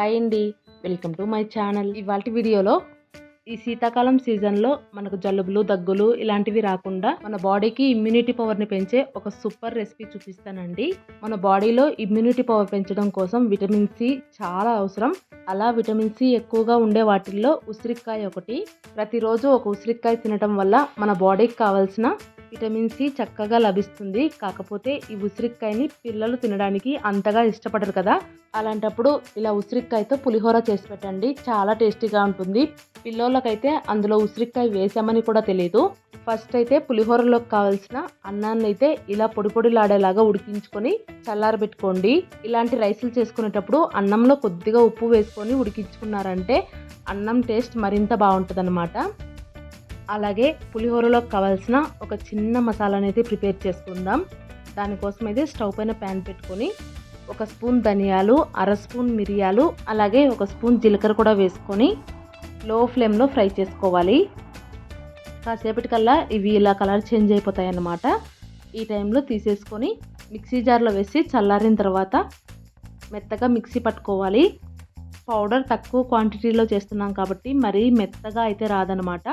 Hi అండి. Welcome to my channel. ఇవాళ వీడియోలో ఈ శీతాకాలం సీజన్లో మనకు జలుబులు దగ్గులు ఇలాంటివి రాకుండా మన బాడీకి ఇమ్యూనిటీ పవర్ని పెంచే ఒక సూపర్ రెసిపీ చూపిస్తానండి. మన బాడీలో ఇమ్యూనిటీ పవర్ పెంచడం కోసం విటమిన్ సి చాలా అవసరం. అలా విటమిన్ సి ఎక్కువగా ఉండే వాటిల్లో ఉసిరికాయ ఒకటి. ప్రతిరోజు ఒక ఉసిరికాయ తినడం వల్ల మన బాడీకి కావాల్సిన విటమిన్ సి చక్కగా లభిస్తుంది. కాకపోతే ఈ ఉసిరికాయని పిల్లలు తినడానికి అంతగా ఇష్టపడరు కదా. అలాంటప్పుడు ఇలా ఉసిరికాయతో పులిహోర చేసి పెట్టండి. చాలా టేస్టీగా ఉంటుంది. పిల్లోళ్ళకైతే అందులో ఉసిరికాయ వేసామని కూడా తెలియదు ఫస్ట్ అయితే పులిహోరలోకి కావాల్సిన అన్నాన్ని అయితే ఇలా పొడి పొడిలాడేలాగా ఉడికించుకొని చల్లారబెట్టుకోండి. ఇలాంటి రైసులు చేసుకునేటప్పుడు అన్నంలో కొద్దిగా ఉప్పు వేసుకొని ఉడికించుకున్నారంటే అన్నం టేస్ట్ మరింత బాగుంటుంది అలాగే పులిహోరలోకి కావాల్సిన ఒక చిన్న మసాలా అనేది ప్రిపేర్ చేసుకుందాం. దానికోసం అయితే స్టవ్ పైన ప్యాన్ పెట్టుకొని ఒక స్పూన్ ధనియాలు అర స్పూన్ మిరియాలు అలాగే ఒక స్పూన్ జీలకర్ర కూడా వేసుకొని లో ఫ్లేమ్లో ఫ్రై చేసుకోవాలి. కాసేపటికల్లా ఇవి ఇలా కలర్ చేంజ్ అయిపోతాయి అన్నమాట ఈ టైంలో తీసేసుకొని మిక్సీ జార్లో వేసి చల్లారిన తర్వాత మెత్తగా మిక్సీ పట్టుకోవాలి. పౌడర్ తక్కువ క్వాంటిటీలో చేస్తున్నాం కాబట్టి మరీ మెత్తగా అయితే రాదనమాట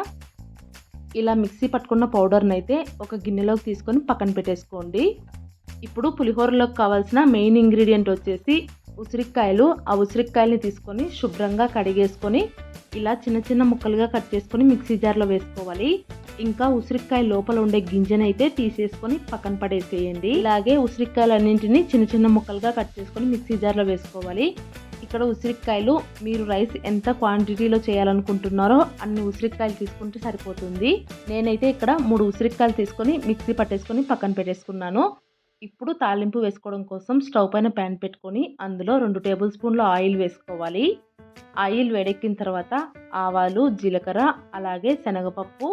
ఇలా మిక్సీ పట్టుకున్న పౌడర్ని అయితే ఒక గిన్నెలోకి తీసుకొని పక్కన పెట్టేసుకోండి. ఇప్పుడు పులిహోరలోకి కావాల్సిన మెయిన్ ఇంగ్రీడియంట్ వచ్చేసి ఉసిరికాయలు. ఆ ఉసిరికాయలని తీసుకొని శుభ్రంగా కడిగేసుకొని ఇలా చిన్న చిన్న ముక్కలుగా కట్ చేసుకొని మిక్సీ జార్లో వేసుకోవాలి. ఇంకా ఉసిరికాయ లోపల ఉండే గింజనైతే తీసేసుకొని పక్కన పడేసేయండి. ఇలాగే ఉసిరికాయలన్నింటినీ చిన్న చిన్న ముక్కలుగా కట్ చేసుకొని మిక్సీ జార్లో వేసుకోవాలి. ఇక్కడ ఉసిరికాయలు మీరు రైస్ ఎంత క్వాంటిటీలో చేయాలనుకుంటున్నారో అన్ని ఉసిరికాయలు తీసుకుంటే సరిపోతుంది. నేనైతే ఇక్కడ మూడు ఉసిరికాయలు తీసుకొని మిక్సీ పట్టేసుకొని పక్కన పెట్టేసుకున్నాను. ఇప్పుడు తాలింపు వేసుకోవడం కోసం స్టవ్ పైన ప్యాన్ పెట్టుకొని అందులో రెండు టేబుల్ స్పూన్ల ఆయిల్ వేసుకోవాలి. ఆయిల్ వేడెక్కిన తర్వాత ఆవాలు జీలకర్ర అలాగే శనగపప్పు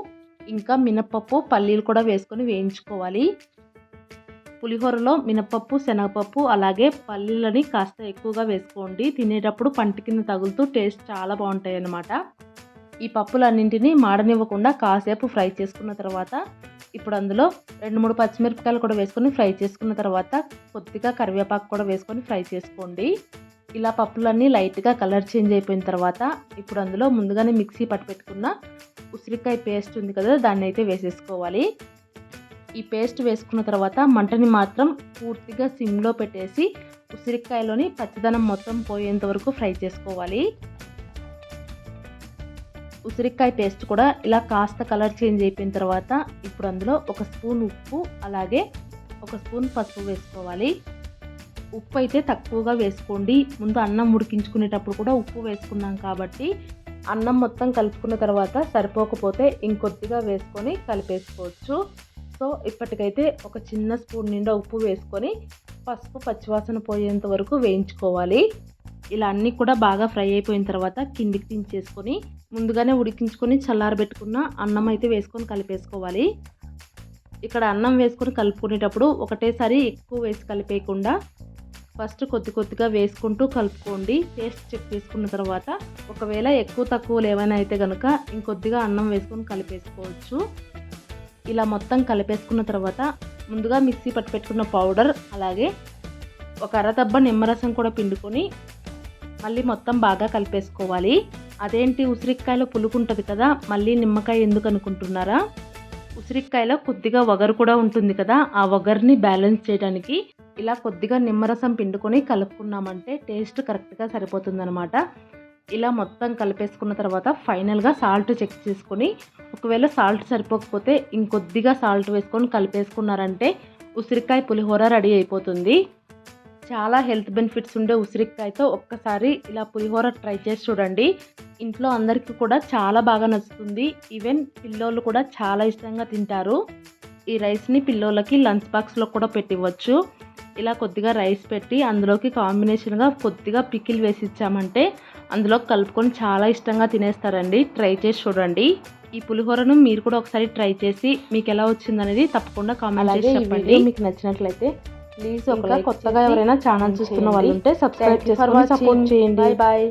ఇంకా మినప్పప్పు పల్లీలు కూడా వేసుకొని వేయించుకోవాలి. పులిహోరలో మినపప్పు శనగపప్పు అలాగే పల్లీలని కాస్త ఎక్కువగా వేసుకోండి. తినేటప్పుడు పంట కింద తగులుతూ టేస్ట్ చాలా బాగుంటాయి అన్నమాట ఈ పప్పులన్నింటినీ మాడనివ్వకుండా కాసేపు ఫ్రై చేసుకున్న తర్వాత ఇప్పుడు అందులో రెండు మూడు పచ్చిమిరపకాయలు కూడా వేసుకొని ఫ్రై చేసుకున్న తర్వాత కొద్దిగా కరివేపాకు కూడా వేసుకొని ఫ్రై చేసుకోండి. ఇలా పప్పులన్నీ లైట్గా కలర్ చేంజ్ అయిపోయిన తర్వాత ఇప్పుడు అందులో ముందుగానే మిక్సీ పట్టి పెట్టుకున్న ఉసిరికాయ పేస్ట్ ఉంది కదా దాన్ని అయితే వేసేసుకోవాలి. ఈ పేస్ట్ వేసుకున్న తర్వాత మంటని మాత్రం పూర్తిగా సిమ్లో పెట్టేసి ఉసిరికాయలోని పచ్చదనం మొత్తం పోయేంత వరకు ఫ్రై చేసుకోవాలి. ఉసిరికాయ పేస్ట్ కూడా ఇలా కాస్త కలర్ చేంజ్ అయిపోయిన తర్వాత ఇప్పుడు అందులో ఒక స్పూన్ ఉప్పు అలాగే ఒక స్పూన్ పసుపు వేసుకోవాలి. ఉప్పు అయితే తక్కువగా వేసుకోండి. ముందు అన్నం ఉడికించుకునేటప్పుడు కూడా ఉప్పు వేసుకున్నాం కాబట్టి అన్నం మొత్తం కలుపుకున్న తర్వాత సరిపోకపోతే ఇంకొద్దిగా వేసుకొని కలిపేసుకోవచ్చు. సో ఇప్పటికైతే ఒక చిన్న స్పూన్ నిండా ఉప్పు వేసుకొని పసుపు పచ్చివాసన పోయేంత వరకు వేయించుకోవాలి. ఇలా అన్నీ కూడా బాగా ఫ్రై అయిపోయిన తర్వాత కిందికి దించేసుకొని ముందుగానే ఉడికించుకొని చల్లారబెట్టుకున్న అన్నం అయితే వేసుకొని కలిపేసుకోవాలి. ఇక్కడ అన్నం వేసుకొని కలుపుకునేటప్పుడు ఒకటేసారి ఎక్కువ వేసి కలిపేయకుండా ఫస్ట్ కొద్ది కొద్దిగా వేసుకుంటూ కలుపుకోండి. టేస్ట్ చెక్ చేసుకున్న తర్వాత ఒకవేళ ఎక్కువ తక్కువ ఏమైనా అయితే కనుక ఇంకొద్దిగా అన్నం వేసుకొని కలిపేసుకోవచ్చు. ఇలా మొత్తం కలిపేసుకున్న తర్వాత ముందుగా మిక్సీ పట్టి పెట్టుకున్న పౌడర్ అలాగే ఒక అరదబ్బ నిమ్మరసం కూడా పిండుకొని మళ్ళీ మొత్తం బాగా కలిపేసుకోవాలి. అదేంటి ఉసిరికాయలో పులుపు ఉంటుంది కదా మళ్ళీ నిమ్మకాయ ఎందుకు అనుకుంటున్నారా? ఉసిరికాయలో కొద్దిగా వగరు కూడా ఉంటుంది కదా ఆ వగర్ని బ్యాలెన్స్ చేయడానికి ఇలా కొద్దిగా నిమ్మరసం పిండుకొని కలుపుకున్నామంటే టేస్ట్ కరెక్ట్గా సరిపోతుందనమాట ఇలా మొత్తం కలిపేసుకున్న తర్వాత ఫైనల్గా సాల్ట్ చెక్ చేసుకొని ఒకవేళ సాల్ట్ సరిపోకపోతే ఇంకొద్దిగా సాల్ట్ వేసుకొని కలిపేసుకున్నారంటే ఉసిరికాయ పులిహోర రెడీ అయిపోతుంది. చాలా హెల్త్ బెనిఫిట్స్ ఉండే ఉసిరికాయతో ఒక్కసారి ఇలా పులిహోర ట్రై చేసి చూడండి. ఇంట్లో అందరికీ కూడా చాలా బాగా నచ్చుతుంది. ఈవెన్ పిల్లోళ్ళు కూడా చాలా ఇష్టంగా తింటారు. ఈ రైస్ని పిల్లోళ్ళకి లంచ్ బాక్స్లో కూడా పెట్టివ్వచ్చు. ఇలా కొద్దిగా రైస్ పెట్టి అందులోకి కాంబినేషన్గా కొద్దిగా పికిల్ వేసి ఇచ్చామంటే అందులో కలుపుకొని చాలా ఇష్టంగా తినేస్తారండి. ట్రై చేసి చూడండి. ఈ పులిహోరను మీరు కూడా ఒకసారి ట్రై చేసి మీకు ఎలా వచ్చిందనేది తప్పకుండా కామెంట్ చేసి చెప్పండి. మీకు నచ్చినట్లయితే ప్లీజ్ ఒక కొత్తగా ఎవరైనా ఛానల్ చూస్తున్న వాళ్ళు ఉంటే సబ్స్క్రైబ్ చేసుకొని సపోర్ట్ చేయండి. బాయ్